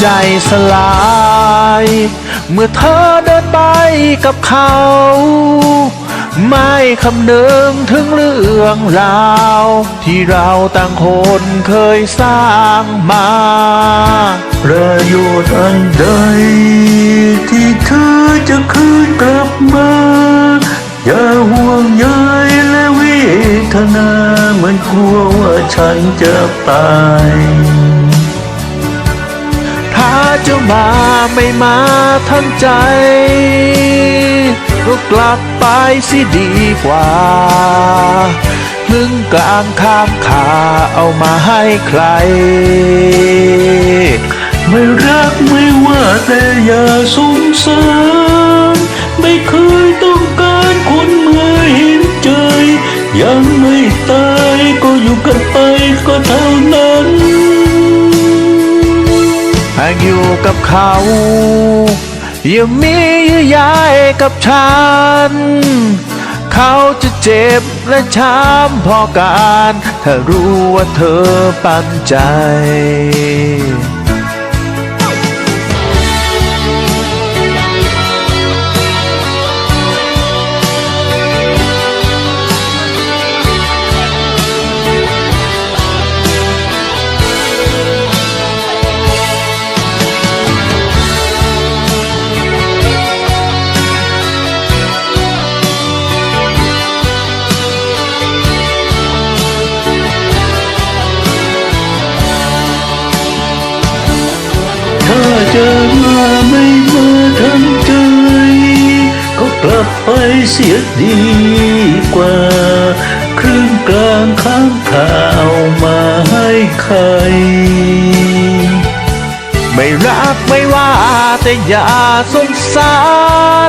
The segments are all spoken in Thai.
ใจสลาย เมื่อเธอเดินไปกับเขา ไม่คำนึงถึงเรื่องราว ที่เราต่างคนเคยสร้างมาประโยชน์อันใด ที่เธอจะคืนกลับมา อย่าห่วงใยและเวทนาเหมือนกลัวว่าฉันจะตาย มาไม่มาทั้งใจก็กลับไปสิดีกว่ามึงกลางข้างขาเอามาให้ใคร ไม่รักไม่ว่าแต่อย่าสงสารไม่เคยต้องการคนเมาเห็นใจ ยังไม่ตายก็อยู่กันไปก็เท่านั้น หากอยู่กับเขา อย่ามีเยื่อใยกับฉัน เขาจะเจ็บและช้ำพอการ ถ้ารู้ว่าเธอปันใจ กลับไปเสียดีกว่า ครึ่งกลางข้างข่าวมาให้ใคร ไม่รักไม่ว่าแต่อย่าสงสา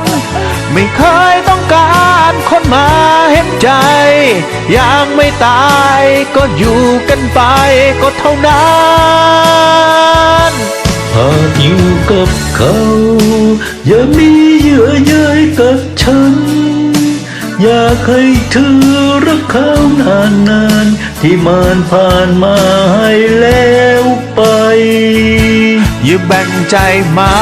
ร ไม่เคยต้องการคนมาเห็นใจ ยังไม่ตายก็อยู่กันไปก็เท่านั้นหากอยู่กับเขาอย่ามี ฉัน อยากให้เธอรักเขานานนานที่มันผ่านมาให้แล้วไป อย่าแบ่งใจมา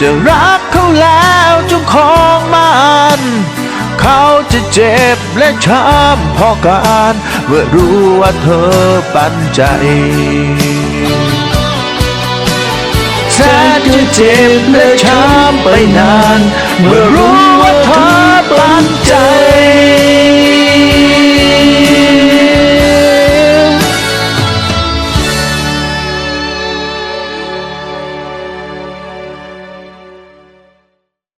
จะรักเขาแล้วจงของมันเขาจะเจ็บและช้ำพอการเมื่อรู้ว่าเธอปันใจ จะเจ็บและช้ำไปนาน เมื่อรู้ว่าเธอปาน